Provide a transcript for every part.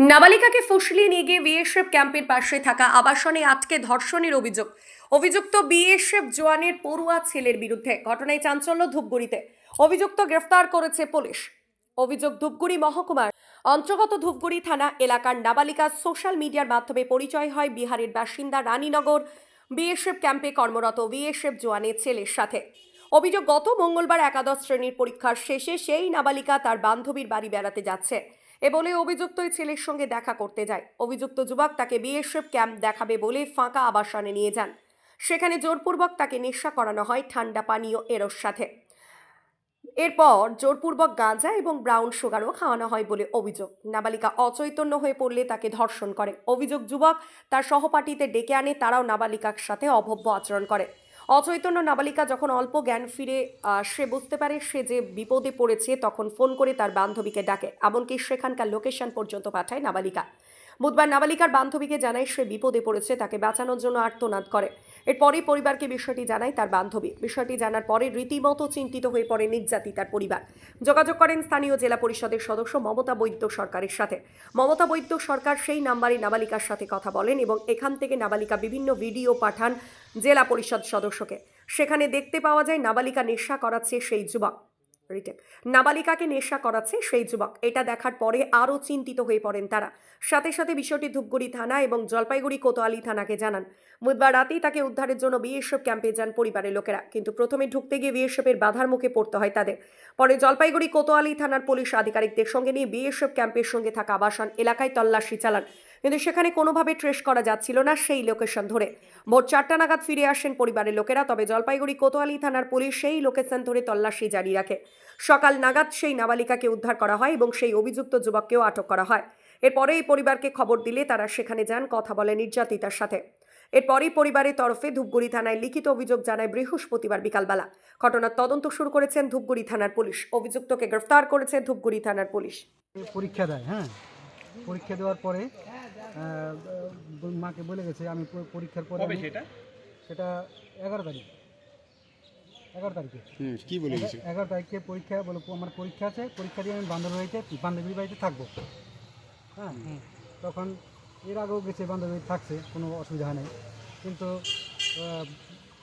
নাবালিকাকে ফুসলিয়ে নিয়ে গিয়ে বিএসএফ ক্যাম্পের পাশে থাকা আবাসনে আটকে ধর্ষণের অভিযোগ। অভিযুক্ত বিএসএফ জওয়ানের পড়ুয়া ছেলের বিরুদ্ধে ঘটনায় চাঞ্চল্য ধূপগুড়িতে। অভিযুক্ত গ্রেফতার করেছে পুলিশ। অভিযোগ ধূপগুড়ি মহকুমার অন্তর্গত ধূপগুড়ি থানা এলাকার নাবালিকা সোশ্যাল মিডিয়ার মাধ্যমে পরিচয় হয় বিহারের বাসিন্দা রানীনগর। বিএসএফ ক্যাম্পে কর্মরত বিএসএফ জওয়ানের ছেলের সাথে। অভিযোগ গত মঙ্গলবার একাদশ শ্রেণির পরীক্ষার শেষে সেই নাবালিকা তার বান্ধবীর বাড়ি বেড়াতে যাচ্ছে। এ বলে অভিযুক্ত ওই ছেলের সঙ্গে দেখা করতে যায়। অভিযুক্ত যুবক তাকে বিএসএফ ক্যাম্প দেখাবে বলে ফাঁকা আবাসনে নিয়ে যান। সেখানে জোরপূর্বক তাকে নেশা করানো হয় ঠান্ডা পানীয় এরর সাথে। এরপর জোরপূর্বক গাঁজা এবং ব্রাউন সুগারও খাওয়ানো হয় বলে অভিযোগ। নাবালিকা অচৈতন্য হয়ে পড়লে তাকে ধর্ষণ করে। অভিযোগ যুবক তার সহপাঠীতে ডেকে আনে, তারাও নাবালিকার সাথে অভব্য আচরণ করে। অচৈতন্য নাবালিকা যখন অল্প জ্ঞান ফিরে সে বুঝতে পারে সে যে বিপদে পড়েছে, তখন ফোন করে তার বান্ধবীকে ডাকে। এমনকি সেখানকার লোকেশন পর্যন্ত পাঠায় নাবালিকা। বুধবার নাবালিকার বান্ধবীকে জানায় সে বিপদে পড়েছে, তাকে বাঁচানোর জন্য আর্তনাদ করে। এরপরই পরিবারকে বিষয়টি জানায় তার বান্ধবী। বিষয়টি জানার পরে রীতিমতো চিন্তিত হয়ে পড়ে নির্যাতিতার পরিবার। যোগাযোগ করেন স্থানীয় জেলা পরিষদের সদস্য মমতা বৈদ্য সরকারের সাথে। মমতা বৈদ্য সরকার সেই নাম্বারে নাবালিকার সাথে কথা বলেন এবং এখান থেকে নাবালিকা বিভিন্ন ভিডিও পাঠান জেলা পরিষদ সদস্যকে। সেখানে দেখতে পাওয়া যায় নাবালিকা নেশা করাচ্ছে সেই যুবক। রিটেক নাবালিকাকে নেশা করাচ্ছে সেই যুবক। এটা দেখার পরে আরও চিন্তিত হয়ে পড়েন তারা। সাথে সাথে বিষয়টি ধূপগুড়ি থানা এবং জলপাইগুড়ি কোতোয়ালি থানাকে জানান। বুধবার রাতেই তাকে উদ্ধারের জন্য বিএসএফ ক্যাম্পে যান পরিবারের লোকেরা। কিন্তু প্রথমে ঢুকতে গিয়ে বিএসএফের বাধার মুখে পড়তে হয় তাদের। পরে জলপাইগুড়ি কোতোয়ালি থানার পুলিশ আধিকারিকদের সঙ্গে নিয়ে বিএসএফ ক্যাম্পের সঙ্গে থাকা আবাসন এলাকায় তল্লাশি চালান। কিন্তু সেখানে কোনোভাবে ট্রেস করা যাচ্ছিল না সেই লোকেশন ধরে। ভোর চারটা নাগাদ ফিরে আসেন পরিবারের লোকেরা, তবে জলপাইগুড়ি কোতোয়ালি থানার পুলিশ সেই লোকেশন ধরে তল্লাশি জারি রাখে। সকাল নাগাদ সেই নাবালিকাকে উদ্ধার করা হয় এবং সেই অভিযুক্ত যুবককেও আটক করা হয়। এরপরে এই পরিবারকে খবর দিলে তারা সেখানে যান, কথা বলে নির্যাতিতার সাথে। এরপরই পরিবারের তরফে ধূপগুড়ি থানায় লিখিত অভিযোগ জানায় বৃহস্পতিবার বিকালবেলা। ঘটনার তদন্ত শুরু করেছেন ধূপগুড়ি থানার পুলিশ। অভিযুক্তকে গ্রেফতার করেছে ধূপগুড়ি থানার পুলিশ। পরীক্ষা দেয় হ্যাঁ। পরীক্ষা দেওয়ার পরে মাকে বলে গেছে আমি পরীক্ষার পরে সেটা? সেটা এগারো তারিখ। এগারো তারিখে। কি বলে এগারো তারিখে পরীক্ষা বলে আমার পরীক্ষা আছে পরীক্ষা দিয়ে আমি বান্ধবী বাড়িতে বান্ধবীর বাড়িতে থাকব। হ্যাঁ। তখন এর আগেও গেছে, বান্ধবী থাকছে, কোনো অসুবিধা নাই। কিন্তু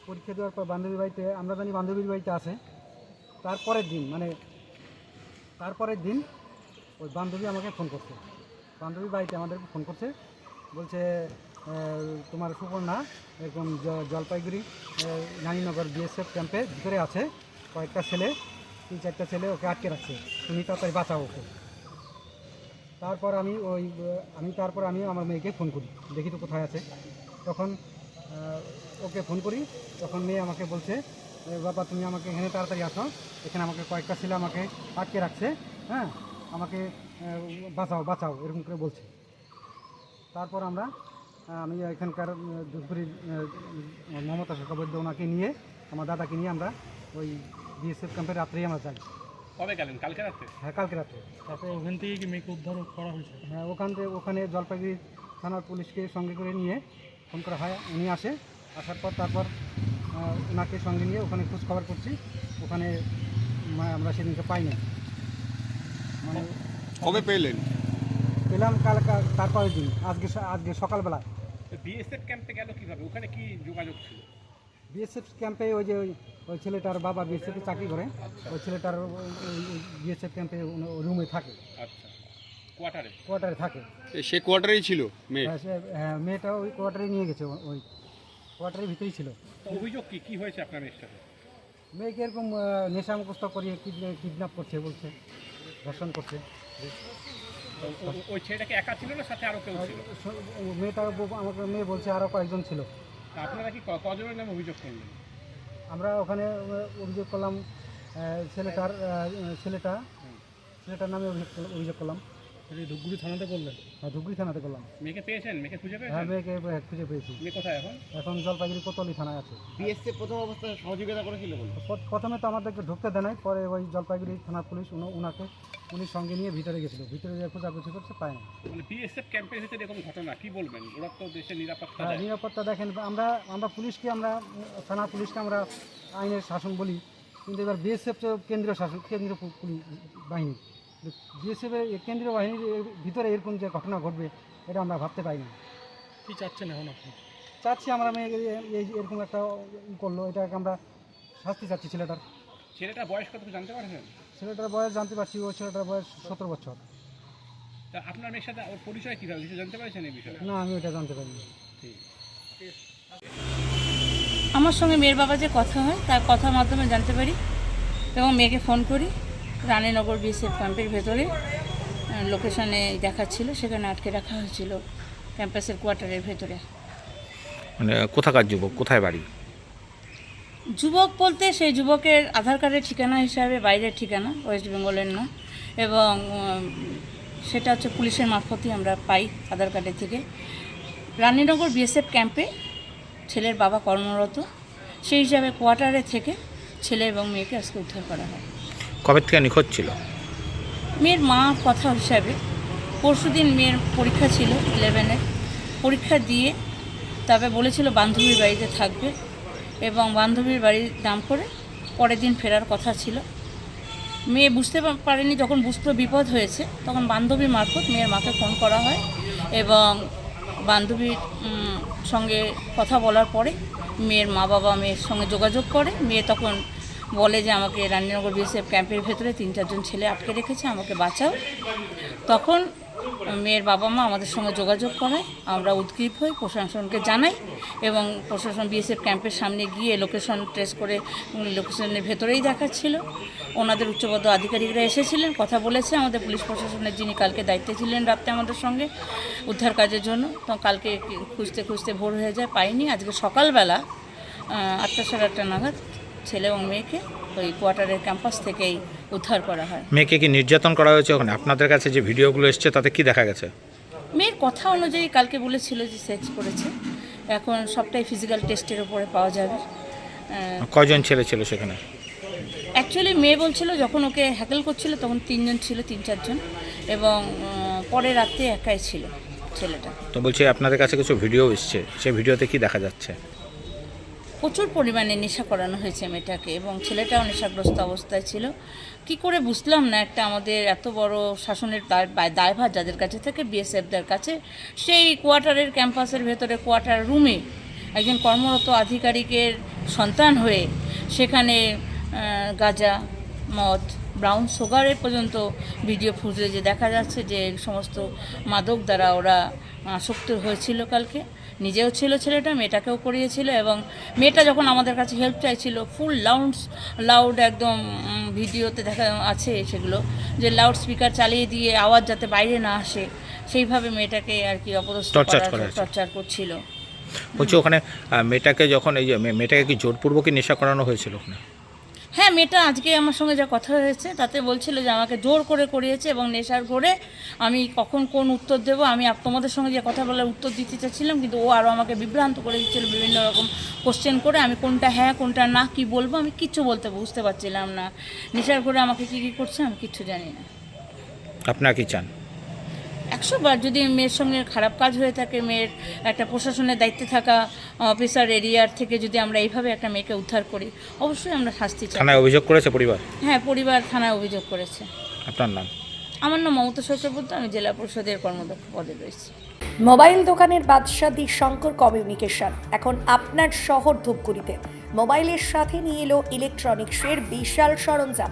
পরীক্ষা দেওয়ার পর বান্ধবীর বাড়িতে, আমরা জানি বান্ধবীর বাড়িতে আছে। তারপরের দিন মানে তারপরের দিন ওই বান্ধবী আমাকে ফোন করছে। বান্ধবী বাড়িতে আমাদের ফোন করছে, বলছে তোমার সুপর্ণা এরকম জলপাইগুড়ি রানীনগর বিএসএফ ক্যাম্পে ভিতরে আছে। কয়েকটা ছেলে, তিন চারটা ছেলে ওকে আটকে রাখছে। তুমি তাড়াতাড়ি বাঁচাও ওকে। তারপর আমি ওই আমি তারপর আমি আমার মেয়েকে ফোন করি দেখি তো কোথায় আছে। তখন ওকে ফোন করি তখন মেয়ে আমাকে বলছে "এ বাবা তুমি আমাকে এখানে তাড়াতাড়ি আসো এখানে আমাকে কয়েকটা ছেলে আমাকে আটকে রাখছে হ্যাঁ? আমাকে বাঁচাও বাঁচাও এরকম করে বলছে। তারপর আমরা আমি এখানকার আহ, মমতা সরকারবৈদ্য ওনাকে নিয়ে আমার দাদাকে নিয়ে আমরা ওই বিএসএফ ক্যাম্পের রাত্রেই আমরা যাই। কবে গেলেন? কালকে রাতে? হ্যাঁ কালকে রাত্রে তারপরে ওখান থেকে কি মেয়েকে উদ্ধার করা হয়েছে? হ্যাঁ ওখান থেকে ওখানে জলপাইগুড়ি থানার পুলিশকে সঙ্গে করে নিয়ে ফোন করা হয়। উনি আসে আসার পর তারপর ওনাকে সঙ্গে নিয়ে ওখানে খোঁজ খবর করছি। ওখানে আমরা সেদিনকে পাই না মানে কবে পেলেন? পেলাম কাল কাল- তারপরের দিন আজকে আজকে সকালবেলা বিএসএফ ক্যাম্পে গেল কীভাবে? ওখানে কি যোগাযোগ ছিল? বিএসএফ ক্যাম্পে ওই যে ওই ওই ছেলেটার বাবা বিএসএফে চাকরি করে। ওই ছেলেটার বিএসএফ ক্যাম্পে রুমে থাকে। আচ্ছা। কোয়ার্টারে? কোয়ার্টারে থাকে। সে কোয়ার্টারেই ছিল মেয়ে? হ্যাঁ, সে- হ্যাঁ, মেয়েটা ওই কোয়ার্টারে নিয়ে গেছে ওই কোয়ার্টারের ভিতরেই ছিল। অভিযোগ কি? কি হয়েছে আপনার মেয়ের সাথে? মেয়েকে এরকম নেশা মুখস্থ করিয়ে কিডন্যাপ করছে বলছে ধর্ষণ করছে। ওই ছেলেটাকে একা ছিল না সাথে আরও কেউ ছিল? মেয়েটা আমাকে মেয়ে বলছে আরও কয়েকজন ছিল। আপনারা কি কজনের নামে অভিযোগ করলেন? আমরা ওখানে অভিযোগ করলাম ছেলেটার ছেলেটা ছেলেটার নামে অভিযোগ করলাম- অভিযোগ করলাম। এটা থানাতে করলেন? হ্যাঁ ধুবড়ি থানাতে করলাম। মেয়েকে পেয়েছেন? মেয়েকে খুঁজে হ্যাঁ পেয়েছেন মেয়েকে খুঁজে পেয়েছি। মেয়ে কোথায় এখন? এখন জলপাইগুড়ি কোতলি থানায় আছে। বিএসএফ প্রথম অবস্থায় সহযোগিতা করেছিল বলে? প্রথমে তো আমাদেরকে ঢুকতে দেয় নাই পরে ওই জলপাইগুড়ি থানার পুলিশ উনাকে উনি সঙ্গে নিয়ে ভিতরে গেছিল। ভিতরে যে খোঁজাখুঁজি করছে পায় না। মানে বিএসএফ ক্যাম্পের ভিতরে এরকম ঘটনা কি বলবেন? ওরা তো দেশের নিরাপত্তা হ্যাঁ নিরাপত্তা দেখেন আমরা আমরা পুলিশকে আমরা থানা পুলিশকে আমরা আইনের শাসন বলি। কিন্তু এবার বিএসএফ তো কেন্দ্রীয় শাসন কেন্দ্রীয় বাহিনী। বিএসএফের কেন্দ্রীয় বাহিনীর ভিতরে এরকম যে ঘটনা ঘটবে এটা আমরা ভাবতে পারি না। কি চাচ্ছেন এখন আপনি? চাচ্ছি আমরা মেয়ে এই এরকম একটা করল এটাকে আমরা শাস্তি চাচ্ছি ছেলেটার। ছেলেটার বয়স কত জানতে পারছেন? ছেলেটার বয়স জানতে পারছি ও ছেলেটার বয়স সতেরো বছর। তা আপনার মেয়ের সাথে ওর পরিচয় কীভাবে? কিছু জানতে পারছেন এই বিষয়ে? না আমি ওটা জানতে পারিনি। আমার সঙ্গে মেয়ের বাবা যে কথা হয় তার কথার মাধ্যমে জানতে পারি এবং মেয়েকে ফোন করি। রানীনগর বিএসএফ ক্যাম্পের ভেতরে লোকেশনে দেখাচ্ছিল সেখানে আটকে রাখা হয়েছিল ক্যাম্পাসের কোয়ার্টারের ভেতরে। মানে কোথাকার যুবক? কোথায় বাড়ি? যুবক বলতে সেই যুবকের আধার কার্ডের ঠিকানা হিসাবে বাইরের ঠিকানা ওয়েস্ট বেঙ্গলের না। এবং সেটা হচ্ছে পুলিশের মারফতই আমরা পাই আধার কার্ডের থেকে। রানীনগর বিএসএফ ক্যাম্পে ছেলের বাবা কর্মরত। সেই হিসাবে কোয়ার্টারে থেকে ছেলে এবং মেয়েকে আজকে উদ্ধার করা হয়। কবে থেকে নিখোঁজ ছিল? মেয়ের মা কথা হিসাবে পরশুদিন মেয়ের পরীক্ষা ছিল ইলেভেনের পরীক্ষা দিয়ে তবে বলেছিল বান্ধবীর বাড়িতে থাকবে। এবং বান্ধবীর বাড়ির নাম করে পরের দিন ফেরার কথা ছিল। মেয়ে বুঝতে পারেনি যখন বুঝতে বিপদ হয়েছে, তখন বান্ধবী মারফত মেয়ের মাকে ফোন করা হয় এবং বান্ধবীর সঙ্গে কথা বলার পরে মেয়ের মা বাবা মেয়ের সঙ্গে যোগাযোগ করে। মেয়ে তখন বলে যে আমাকে রানীনগর বিএসএফ ক্যাম্পের ভেতরে তিন চারজন ছেলে আটকে রেখেছে, আমাকে বাঁচাও। তখন মেয়ের বাবা মা আমাদের সঙ্গে যোগাযোগ করে, আমরা উদ্গ্রীব হই, প্রশাসনকে জানাই এবং প্রশাসন বিএসএফ ক্যাম্পের সামনে গিয়ে লোকেশন ট্রেস করে লোকেশনের ভেতরেই দেখাচ্ছিল। ওনাদের উচ্চপদ আধিকারিকরা এসেছিলেন, কথা বলেছে আমাদের পুলিশ প্রশাসনের যিনি কালকে দায়িত্বে ছিলেন রাত্রে আমাদের সঙ্গে উদ্ধার কাজের জন্য। তো কালকে খুঁজতে খুঁজতে ভোর হয়ে যায়, পাইনি। আজকে সকালবেলা আটটা সাড়ে আটটা নাগাদ ছেলে এবং মেয়েকে ওই কোয়ার্টারের ক্যাম্পাস থেকেই উদ্ধার করা হয়। মেয়েকে কি নির্যাতন করা হয়েছে ওখানে? আপনাদের কাছে যে ভিডিওগুলো এসছে তাতে কি দেখা গেছে? মেয়ের কথা অনুযায়ী কালকে বলেছিল যে সেক্স করেছে। এখন সবটাই ফিজিক্যাল টেস্টের উপরে পাওয়া যাবে। কয়জন ছেলে ছিল সেখানে? অ্যাকচুয়ালি মেয়ে বলছিল যখন ওকে হ্যাকেল করছিল তখন তিনজন ছিল তিন চারজন। এবং পরে রাতে একাই ছিল ছেলেটা। তো বলছি আপনাদের কাছে কিছু ভিডিও এসছে। সেই ভিডিওতে কি দেখা যাচ্ছে? প্রচুর পরিমাণে নেশা করানো হয়েছে মেয়েটাকে এবং ছেলেটাও নেশাগ্রস্ত অবস্থায় ছিল। কি করে বুঝলাম না একটা আমাদের এত বড় শাসনের দায়- দায়ভার যাদের কাছে থেকে বিএসএফদের কাছে। সেই কোয়ার্টারের ক্যাম্পাসের ভেতরে কোয়ার্টার রুমে একজন কর্মরত আধিকারিকের সন্তান হয়ে সেখানে গাজা, মদ, ব্রাউন সুগারের পর্যন্ত ভিডিও ফুটেজে দেখা যাচ্ছে যে সমস্ত মাদক দ্বারা ওরা আসক্ত হয়েছিল কালকে। নিজেও ছিল ছেলেটা মেয়েটাকেও করিয়েছিল এবং মেয়েটা যখন আমাদের কাছে হেল্প চাইছিল ফুল লাউন্ডস লাউড একদম ভিডিওতে দেখা আছে সেগুলো যে লাউড স্পিকার চালিয়ে দিয়ে আওয়াজ যাতে বাইরে না আসে সেইভাবে মেয়েটাকে আর কি অপদস্থ। টর্চার করছিল বলছি ওখানে মেয়েটাকে যখন এই যে মেয়েটাকে কি জোরপূর্বকই নেশা করানো হয়েছিল ওখানে হ্যাঁ মেয়েটা আজকে আমার সঙ্গে যা কথা হয়েছে তাতে বলছিল যে আমাকে জোর করে করিয়েছে এবং নেশার করে আমি কখন কোন উত্তর দেবো। আমি তোমাদের সঙ্গে যে কথা বলার উত্তর দিতে চাচ্ছিলাম, কিন্তু ও আরও আমাকে বিভ্রান্ত করে দিচ্ছিল বিভিন্ন রকম কোশ্চেন করে। আমি কোনটা হ্যাঁ কোনটা না, কি বলব আমি কিচ্ছু বলতে বুঝতে পারছিলাম না। নেশার করে আমাকে কী কী করছে আমি কিচ্ছু জানি না। আপনারা কি চান? একশো বার যদি মেয়ের সঙ্গে খারাপ কাজ হয়ে থাকে মেয়ের একটা প্রশাসনের দায়িত্বে থাকা অফিসার এরিয়ার থেকে যদি আমরা এইভাবে একটা মেয়েকে উদ্ধার করি অবশ্যই আমরা শাস্তি চাই। থানায় অভিযোগ করেছে পরিবার? হ্যাঁ পরিবার থানায় অভিযোগ করেছে। আপনার নাম? আমার নাম মমতা চক্রবর্তী আমি জেলা পরিষদের কর্মদক্ষ পদে রয়েছি। মোবাইল দোকানের বাদশাহ দি শঙ্কর কমিউনিকেশন এখন আপনার শহর ধূপগুড়িতে। মোবাইলের সাথে নিয়ে এলো ইলেকট্রনিক্সের বিশাল সরঞ্জাম।